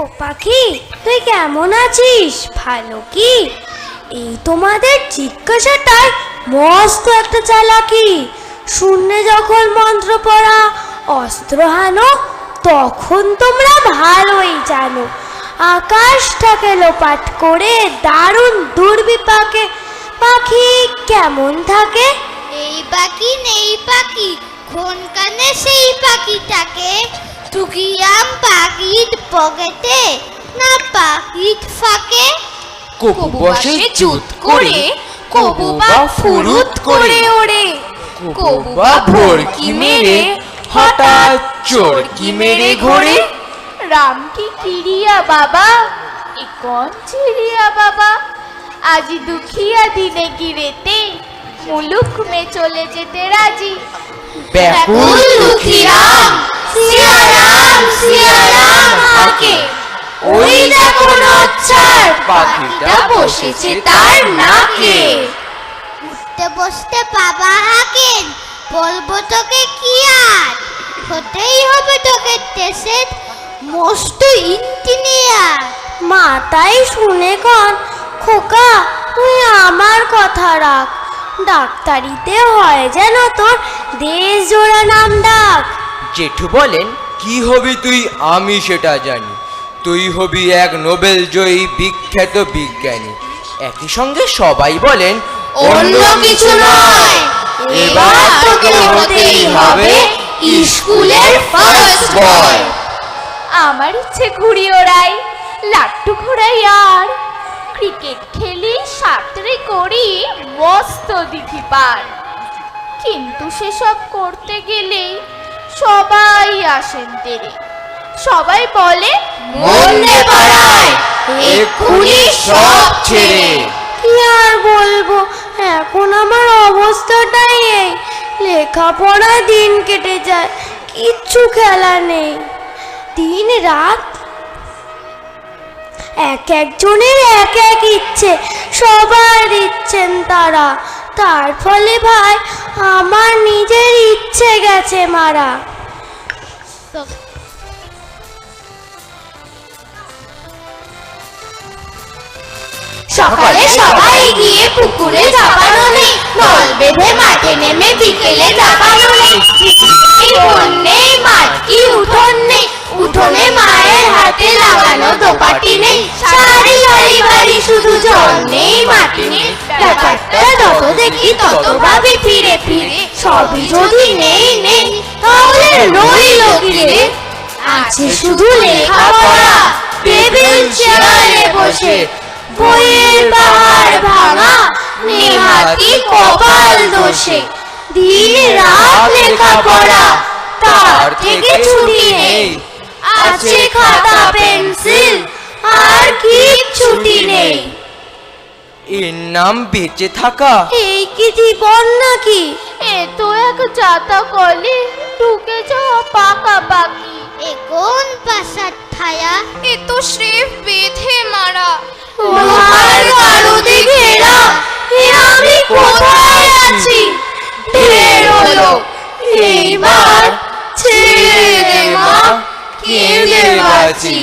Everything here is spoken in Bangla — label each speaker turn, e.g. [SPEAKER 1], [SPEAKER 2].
[SPEAKER 1] ও পাখি, তুই কেমন আছিস? ভালো কি? এই তোমাদের জিজ্ঞাসাটাই মস্ত একটা চালাকি। শূন্যে যখন মন্ত্র পড়া, অস্ত্র হানো, তখন তোমরা ভালোই জানো। আকাশটাকে লোপাট করে দারুণ দুর্বিপাকে, পাখি কেমন থাকে?
[SPEAKER 2] এই পাখি নেই পাখি, কোন কানে সেই পাখিটাকে? টুকিয়াম পাখির পকেটে না পাখির ফাঁকে।
[SPEAKER 3] কবু বসে চুত করে কবু বা ফুরুত করে।
[SPEAKER 1] ওড়ে।
[SPEAKER 3] কবু বা ভরকি মেরে হঠাৎ চোরকি মেরে ঘোরে।
[SPEAKER 4] রাম কি কিরিয়া বাবা এ কোন চিড়িয়া বাবা? আজি দুখিয়া দিনে গিরেতে মুলুক মে চলে যেতে রাজি।
[SPEAKER 3] ব্যাকুল দুঃখীরাম
[SPEAKER 2] সিয়ারাম সিয়ারাম
[SPEAKER 3] ওই দেখো নচ্ছার পাখিটা বসেছে তার নাকে।
[SPEAKER 2] উঠতে বসতে বাবা হাকেন বলব তোকে কি আর? হতেই হবে তোকে দেশের মস্ত ইঞ্জিনিয়ার
[SPEAKER 1] মা তাই শুনে কন খোকা তুই আমার কথা রাখ। ডাক্তারিতে হয় যেন তোর দেশ জোড়া নাম ডাক।
[SPEAKER 5] জেঠু বলেন কি হবি তুই? আমি সেটা জানি। তুই হবি এক নোবেল জয়ী বিখ্যাত বিজ্ঞানী। একই সঙ্গে সবাই বলেন,
[SPEAKER 3] অন্য কিছু নয়। এবার স্কুলের ফার্স্ট বয়
[SPEAKER 4] আমার ইচ্ছে ঘুড়ি ওড়াই, লাট্টু ঘোড়াই আর। ক্রিকেট খেলি, সাঁতরে করি, মস্ত দিঘি পার। কিন্তু সেসব করতে গেলে সবাই আসেন তেরে সবাই বলে,
[SPEAKER 3] মন পাড়ায়, এক্ষুনি সব ছেড়ে।
[SPEAKER 1] কি আর বলব, এখন আমার অবস্থাটাই এই। লেখাপড়ায় দিন কেটে যায়, কিচ্ছু খেলা নেই। দিন রাত এক একজনের এক এক ইচ্ছে, সবার দিচ্ছেন তারা। তার ফলে ভাই, আমার ইচ্ছে গেছে মারা।
[SPEAKER 3] সকালে সবাই গিয়ে পুকুরে ঝাপানো নেই, নল বেঁধে মাঠে নেমে বিকেলে ঝাপানো নেই। নেই মাঠ কি উঠোন নেই, উঠোনে মায়ের হাতে লাগানো দোপাটি নেই। সারি সারি বাড়ি শুধু জল নেই, মাটি নেই। ব্যাপারটা যত দেখি তত ভাবি ফিরে ফিরে। সবই যদি নেই নেই, তাহলে রইল কি আছে শুধু লেখাপড়া। টেবিল চেয়ারে বসে বইয়ের ভাঙা, নেহাতি কপাল দোষে। দিন রাত লেখাপড়া, তার থেকে ছুটি নেই। আছে খাতা, পেন্সিল
[SPEAKER 5] নাম বেঁচে থাকা।
[SPEAKER 1] এই কি জীবন নাকি?
[SPEAKER 4] এ তো এক জাতা কলে ঢুকে যাওয়া পাকা পাকি
[SPEAKER 2] এ কোন পাশার ছায়া
[SPEAKER 4] এ তো স্রেফ বেঁধে মারা।
[SPEAKER 1] লোহার গারদে ঘেরা। এ আমি কোথায় আছি? ঢের হলো। এইবার ছেড়ে দে মা কেঁদে বাঁচি।